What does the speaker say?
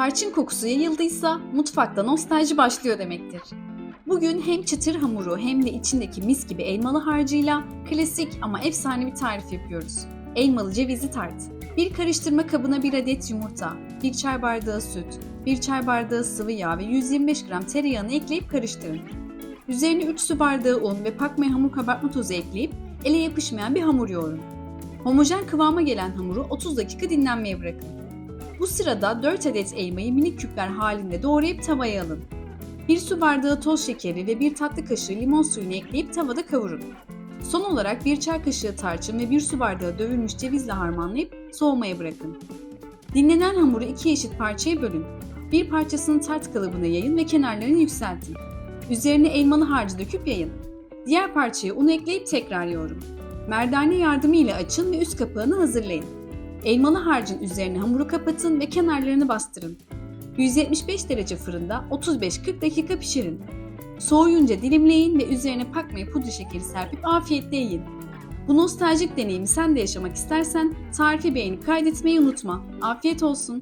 Tarçın kokusu yayıldıysa mutfakta nostalji başlıyor demektir. Bugün hem çıtır hamuru hem de içindeki mis gibi elmalı harcıyla klasik ama efsane bir tarif yapıyoruz. Elmalı cevizli tart. Bir karıştırma kabına bir adet yumurta, bir çay bardağı süt, bir çay bardağı sıvı yağ ve 125 gram tereyağını ekleyip karıştırın. Üzerine 3 su bardağı un ve pakmaya hamur kabartma tozu ekleyip ele yapışmayan bir hamur yoğurun. Homojen kıvama gelen hamuru 30 dakika dinlenmeye bırakın. Bu sırada 4 adet elmayı minik küpler halinde doğrayıp tavaya alın. 1 su bardağı toz şekeri ve 1 tatlı kaşığı limon suyunu ekleyip tavada kavurun. Son olarak 1 çay kaşığı tarçın ve 1 su bardağı dövülmüş cevizle harmanlayıp soğumaya bırakın. Dinlenen hamuru iki eşit parçaya bölün. Bir parçasını tart kalıbına yayın ve kenarlarını yükseltin. Üzerine elmalı harcı döküp yayın. Diğer parçaya un ekleyip tekrar yoğurun. Merdane yardımıyla açın ve üst kapağını hazırlayın. Elmalı harcın üzerine hamuru kapatın ve kenarlarını bastırın. 175 derece fırında 35-40 dakika pişirin. Soğuyunca dilimleyin ve üzerine pakmaya pudra şekeri serpip afiyetle yiyin. Bu nostaljik deneyimi sen de yaşamak istersen tarifi beğenip kaydetmeyi unutma. Afiyet olsun.